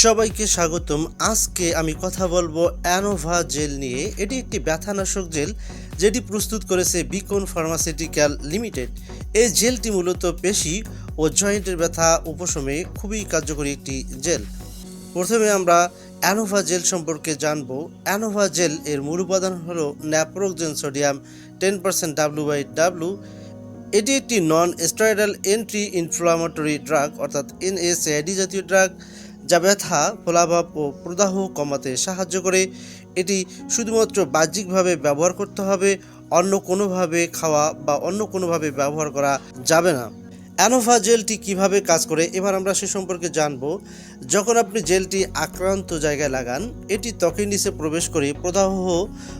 সবাইকে স্বাগতম। আজকে আমি কথা বলব অ্যানোভা জেল নিয়ে। এটি একটি ব্যথানাশক জেল যেটি প্রস্তুত করেছে বিকন ফার্মাসিউটিক্যাল লিমিটেড। এই জেলটি মূলত পেশি ও জয়েন্টের ব্যথা উপশমে খুবই কার্যকরী একটি জেল। প্রথমে আমরা অ্যানোভা জেল সম্পর্কে জানব। অ্যানোভা জেল এর মূল উপাদান হলো naproxen sodium ten percent W by W এটি একটি non steroidal anti inflammatory drug অর্থাৎ এনএসএআইডি জাতীয় ড্রাগ। যা ব্যথা ফলাভাব ও প্রদাহ কমাতে সাহায্য করে। এটি শুধুমাত্র বাহ্যিকভাবে ব্যবহার করতে হবে, অন্য কোনোভাবে খাওয়া বা অন্য কোনোভাবে ব্যবহার করা যাবে না। অ্যানোভা জেলটি কীভাবে কাজ করে, এবার আমরা সে সম্পর্কে জানব। যখন আপনি জেলটি আক্রান্ত জায়গায় লাগান, এটি ত্বকের নিচে প্রবেশ করে প্রদাহ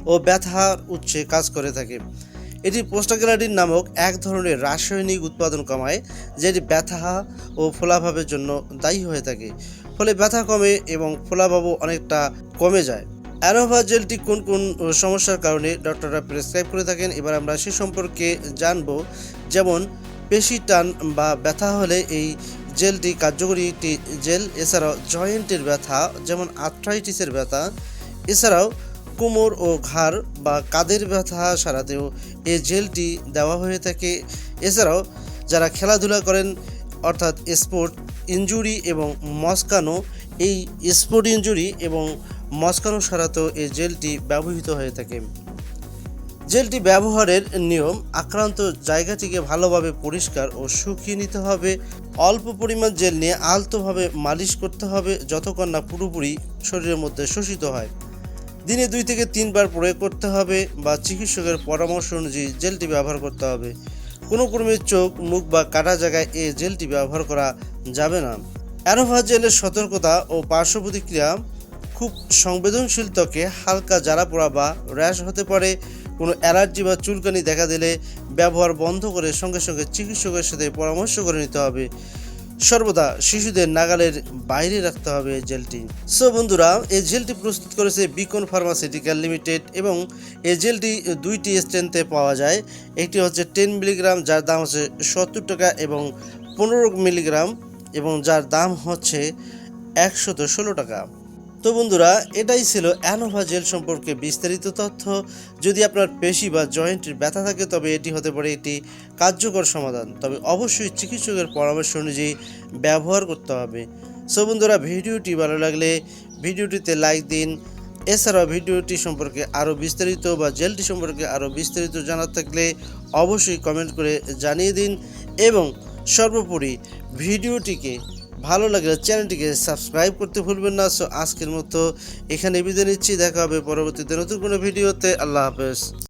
ও ব্যথার উৎসে কাজ করে থাকে। এটি পোস্টাগ্লাডিন নামক এক ধরনের রাসায়নিক উৎপাদন কমায়, যেটি ব্যথা ও ফোলাভাবের জন্য দায়ী হয়ে থাকে। ফলে ব্যথা কমে এবং ফোলাভাবও অনেকটা কমে যায়। অ্যানোভা জেলটি কোন কোন সমস্যার কারণে ডক্টররা প্রেসক্রাইব করে থাকেন, এবার আমরা সে সম্পর্কে জানব। যেমন, পেশি টান বা ব্যথা হলে এই জেলটি কার্যকরী একটি জেল, এছাড়াও জয়েন্টের ব্যথা, যেমন আর্থ্রাইটিসের ব্যথা। এছাড়াও কোমর ও ঘাড় বা কাদের ব্যথা সারাতেও এই জেলটি দেওয়া হয়ে থাকে। এছাড়াও যারা খেলাধুলা করেন, অর্থাৎ স্পোর্ট ইনজুরি এবং মস্কানো, এই স্পোর্ট ইনজুরি এবং মস্কানো সারাতেও এই জেলটি ব্যবহৃত হয়ে থাকে। জেলটি ব্যবহারের নিয়ম, আক্রান্ত জায়গাটিকে ভালোভাবে পরিষ্কার ও শুকিয়ে নিতে হবে। অল্প পরিমাণ জেল নিয়ে আলতোভাবে মালিশ করতে হবে, যতক্ষণ না পুরোপুরি শরীরের মধ্যে শোষিত হয়। দিনে দুই থেকে তিনবার প্রয়োগ করতে হবে বা চিকিৎসকের পরামর্শ অনুযায়ী জেলটি ব্যবহার করতে হবে। কোনো কর্মীর চোখ, মুখ বা কাটা জায়গায় এই জেলটি ব্যবহার করা যাবে না। অ্যানোভা জেলের সতর্কতা ও পার্শ্ব প্রতিক্রিয়া খুব সংবেদনশীল ত্বকে হালকা জ্বালা পোড়া বা র্যাশ হতে পারে। কোনো অ্যালার্জি বা চুলকানি দেখা দিলে ব্যবহার বন্ধ করে সঙ্গে সঙ্গে চিকিৎসকের সাথে পরামর্শ করে নিতে হবে। সর্বদা শিশুদের নাগালের বাইরে রাখতে হবে এই জেলটি। সো বন্ধুরা, এই জেলটি প্রস্তুত করেছে বিকন ফার্মাসিউটিক্যাল লিমিটেড এবং এই জেলটি দুইটি স্ট্রেন্থে পাওয়া যায়। একটি হচ্ছে টেন মিলিগ্রাম যার দাম হচ্ছে সত্তর টাকা এবং পনেরো মিলিগ্রাম এবং যার দাম হচ্ছে একশত ষোলো টাকা। তো বন্ধুরা, এটাই ছিল অ্যানোভা জেল সম্পর্কে বিস্তারিত তথ্য। যদি আপনার পেশি বা জয়েন্টের ব্যথা থাকে, তবে এটি হতে পারে একটি কার্যকর সমাধান। তবে অবশ্যই চিকিৎসকের পরামর্শ অনুযায়ী ব্যবহার করতে হবে। সো বন্ধুরা, ভিডিওটি ভালো লাগলে ভিডিওটিতে লাইক দিন। এছাড়াও ভিডিওটি সম্পর্কে আরও বিস্তারিত বা জেলটি সম্পর্কে আরও বিস্তারিত জানার থাকলে অবশ্যই কমেন্ট করে জানিয়ে দিন। এবং সর্বোপরি ভিডিওটিকে ভালো লাগলে চ্যানেলটিকে সাবস্ক্রাইব করতে ভুলবেন না। সো আজকের মতো এখানে বিদায় নিচ্ছি। দেখা হবে পরবর্তীতে নতুন কোনো ভিডিওতে। আল্লাহ হাফেজ।